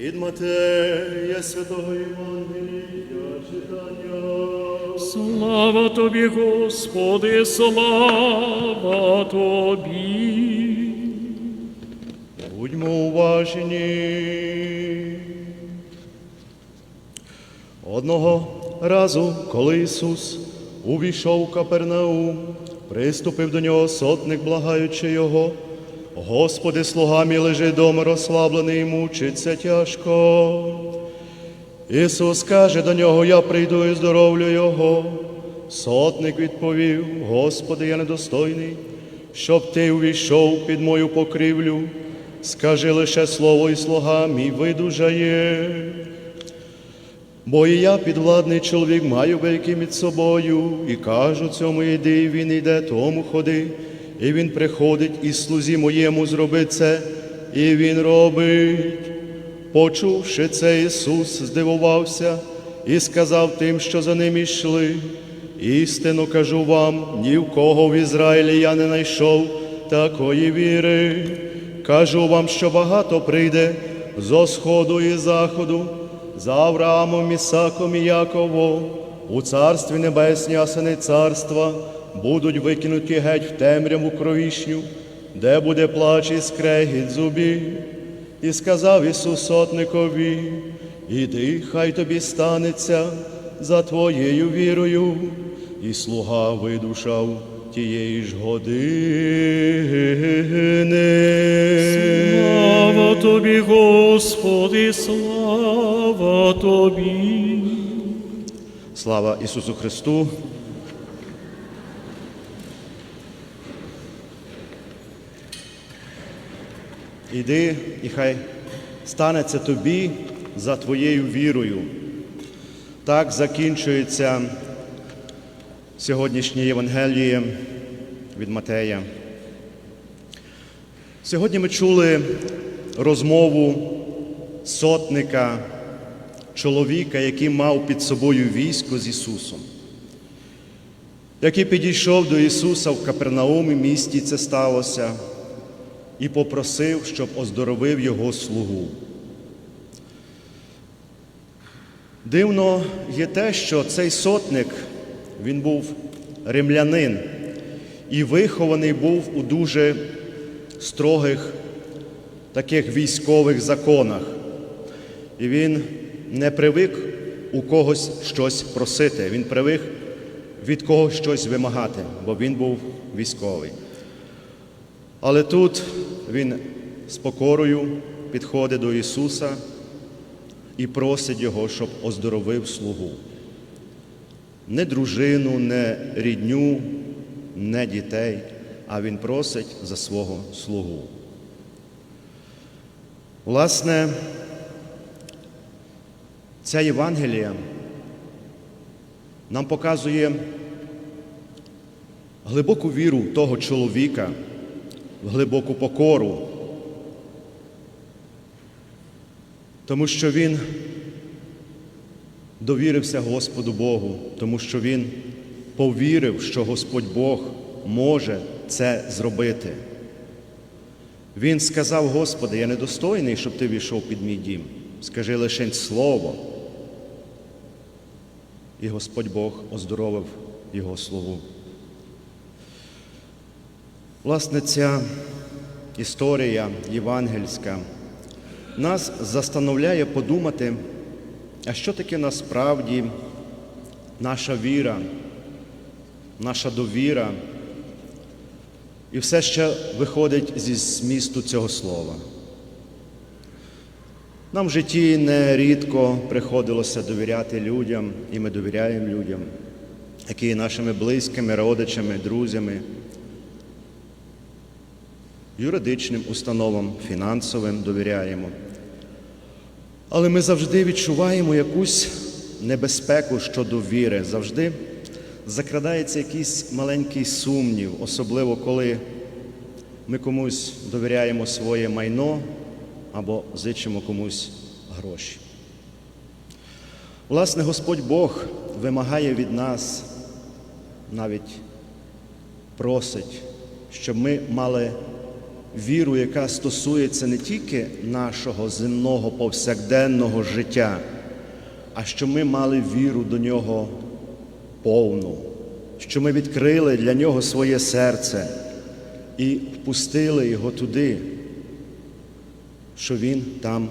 Від Матея Святого Євангелія читання. Слава тобі, Господи, слава тобі. Будьмо уважні. Одного разу, коли Ісус увійшов у Капернаум, приступив до нього сотник, благаючи його. Господи, слуга мій лежить розслаблений мучиться тяжко. Ісус каже до нього, я прийду і здоровлю його. Сотник відповів, Господи, я недостойний, щоб ти увійшов під мою покрівлю. Скажи лише слово і слуга мій видужає. Бо і я підвладний чоловік маю байки між собою, і кажу цьому іди, і він йде, тому ходи, і він приходить і слузі моєму зроби це, і він робить. Почувши це, Ісус здивувався і сказав тим, що за ним йшли. Істину кажу вам, ні в кого в Ізраїлі я не знайшов такої віри. Кажу вам, що багато прийде зо сходу і заходу, за Авраамом, Ісаком і Яковом, у царстві небесні, а сини царства будуть викинуті геть в темряву кровішню, де буде плач і скрегіт зубів. І сказав Ісус сотникові, іди, хай тобі станеться за твоєю вірою, і слуга видушав тієї ж години. Слава тобі, Господи, слава тобі. Слава Ісусу Христу. Іди, і хай станеться тобі за твоєю вірою. Так закінчується сьогоднішнє Євангеліє від Матея. Сьогодні ми чули розмову сотника, чоловіка, який мав під собою військо з Ісусом, який підійшов до Ісуса в Капернаумі місті це сталося, і попросив, щоб оздоровив його слугу. Дивно є те, що цей сотник, він був римлянин і вихований був у дуже строгих таких військових законах. І він не привик у когось щось просити, він привик від когось щось вимагати, бо він був військовий. Але тут він з покорою підходить до Ісуса і просить Його, щоб оздоровив слугу. Не дружину, не рідню, не дітей, а Він просить за свого слугу. Власне, ця Євангелія нам показує глибоку віру того чоловіка, в глибоку покору, тому що він довірився Господу Богу, тому що він повірив, що Господь Бог може це зробити. Він сказав, Господи, я недостойний, щоб ти війшов під мій дім. Скажи лише слово. І Господь Бог оздоровив його слугу. Власне, ця історія євангельська нас застановляє подумати, а що таке насправді наша віра, наша довіра, і все ще виходить зі змісту цього слова. Нам в житті нерідко приходилося довіряти людям, і ми довіряємо людям, які є нашими близькими, родичами, друзями, юридичним установам, фінансовим довіряємо. Але ми завжди відчуваємо якусь небезпеку щодо віри, завжди закрадається якийсь маленький сумнів, особливо коли ми комусь довіряємо своє майно або зичимо комусь гроші. Власне, Господь Бог вимагає від нас, навіть просить, щоб ми мали віру, яка стосується не тільки нашого земного повсякденного життя, а що ми мали віру до нього повну, що ми відкрили для нього своє серце і впустили його туди, що він там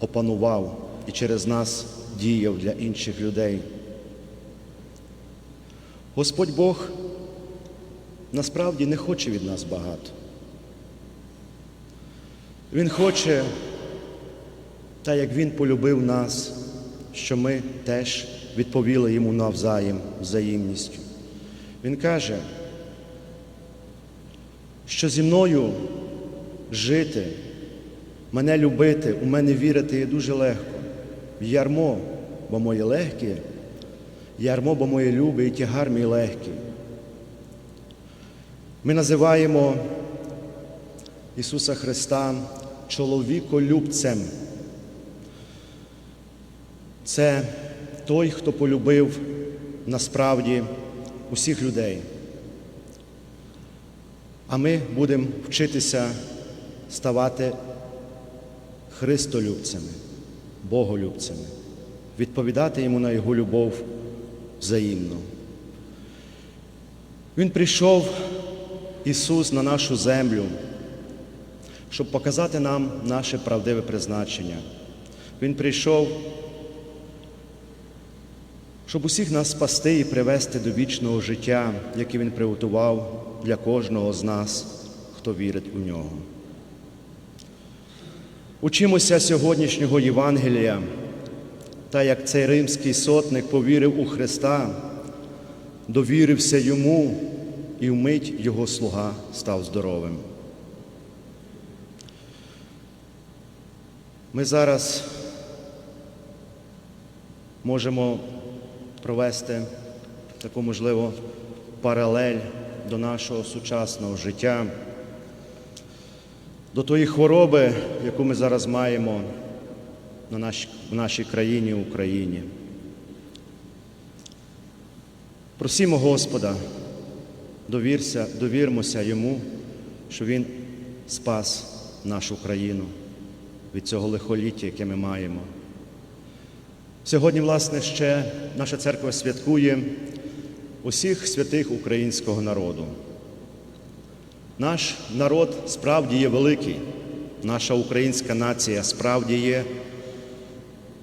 опанував і через нас діяв для інших людей. Господь Бог насправді не хоче від нас багато. Він хоче, та як Він полюбив нас, що ми теж відповіли йому навзаєм взаємністю. Він каже, що зі мною жити, мене любити, у мене вірити є дуже легко. Ярмо, бо моє легке, ярмо, бо моє любе і тягар мій легкий. Ми називаємо Ісуса Христа чоловіколюбцем. Це той, хто полюбив насправді усіх людей. А ми будемо вчитися ставати Христолюбцями, Боголюбцями, відповідати йому на Його любов взаємно. Він прийшов, Ісус, на нашу землю, щоб показати нам наше правдиве призначення. Він прийшов, щоб усіх нас спасти і привести до вічного життя, яке Він приготував для кожного з нас, хто вірить у нього. Учимося сьогоднішнього Євангелія, та як цей римський сотник повірив у Христа, довірився йому, і вмить його слуга став здоровим. Ми зараз можемо провести таку, можливо, паралель до нашого сучасного життя, до тої хвороби, яку ми зараз маємо на наш, в нашій країні, Україні. Просімо Господа, довірся, довірмося Йому, що Він спас нашу країну від цього лихоліття, яке ми маємо. Сьогодні, власне, ще наша церква святкує усіх святих українського народу. Наш народ справді є великий, наша українська нація справді є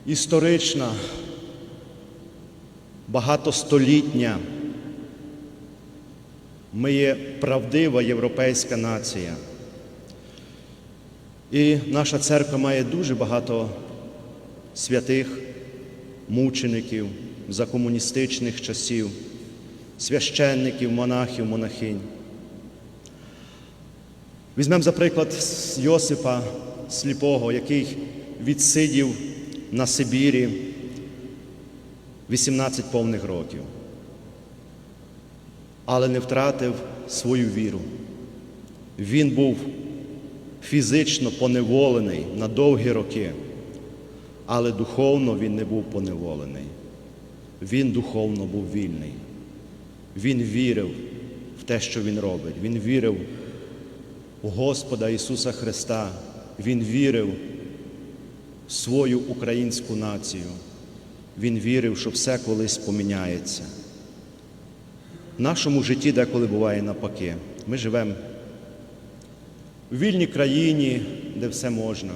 історична, багатостолітня. Ми є правдива європейська нація. І наша церква має дуже багато святих мучеників за комуністичних часів, священників, монахів, монахинь. Візьмемо, за приклад Йосипа Сліпого, який відсидів на Сибірі 18 повних років, але не втратив свою віру. Він був фізично поневолений на довгі роки, але духовно він не був поневолений. Він духовно був вільний. Він вірив в те, що він робить. Він вірив у Господа Ісуса Христа. Він вірив в свою українську націю. Він вірив, що все колись поміняється. В нашому житті деколи буває навпаки. Ми живемо в вільній країні, де все можна.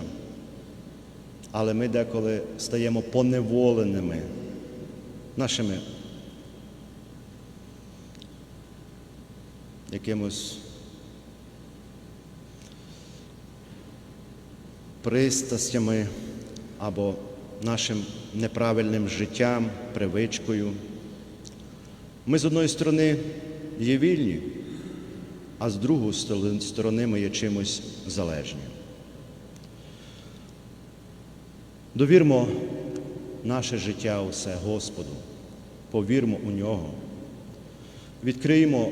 Але ми деколи стаємо поневоленими нашими якимось пристрастями або нашим неправильним життям, привичкою. Ми з одної сторони є вільні, а з другої сторони ми є чимось залежні. Довірмо наше життя усе Господу, повірмо у нього, відкриємо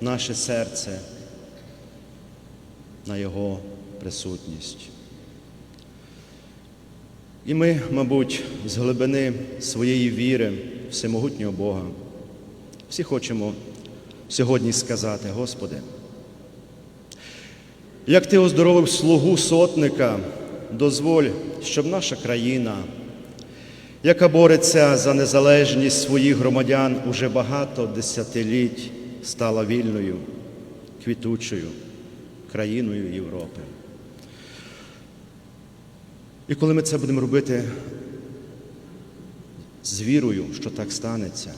наше серце на Його присутність. І ми, мабуть, з глибини своєї віри, всемогутнього Бога, всі хочемо сьогодні сказати, Господи, Як ти оздоровив слугу сотника, дозволь, щоб наша країна, яка бореться за незалежність своїх громадян уже багато десятиліть, стала вільною, квітучою країною Європи. І коли ми це будемо робити з вірою, що так станеться,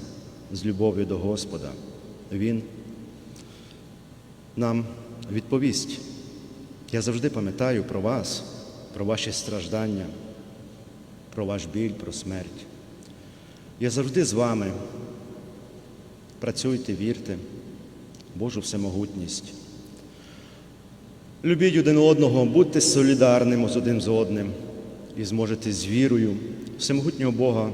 з любов'ю до Господа, Він нам відповість. Я завжди пам'ятаю про вас, про ваші страждання, про ваш біль, про смерть. Я завжди з вами. Працюйте, вірте, Божу всемогутність. Любіть один одного, будьте солідарними з один з одним і зможете з вірою всемогутнього Бога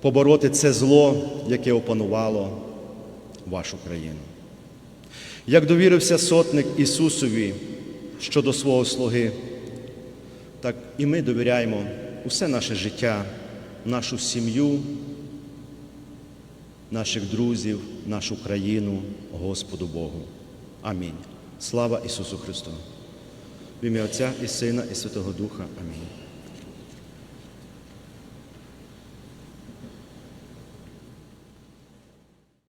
побороти це зло, яке опанувало вашу країну. Як довірився сотник Ісусові щодо свого слуги, так і ми довіряємо усе наше життя, нашу сім'ю, наших друзів, нашу країну Господу Богу. Амінь. Слава Ісусу Христу! В ім'я Отця і Сина, і Святого Духа. Амінь.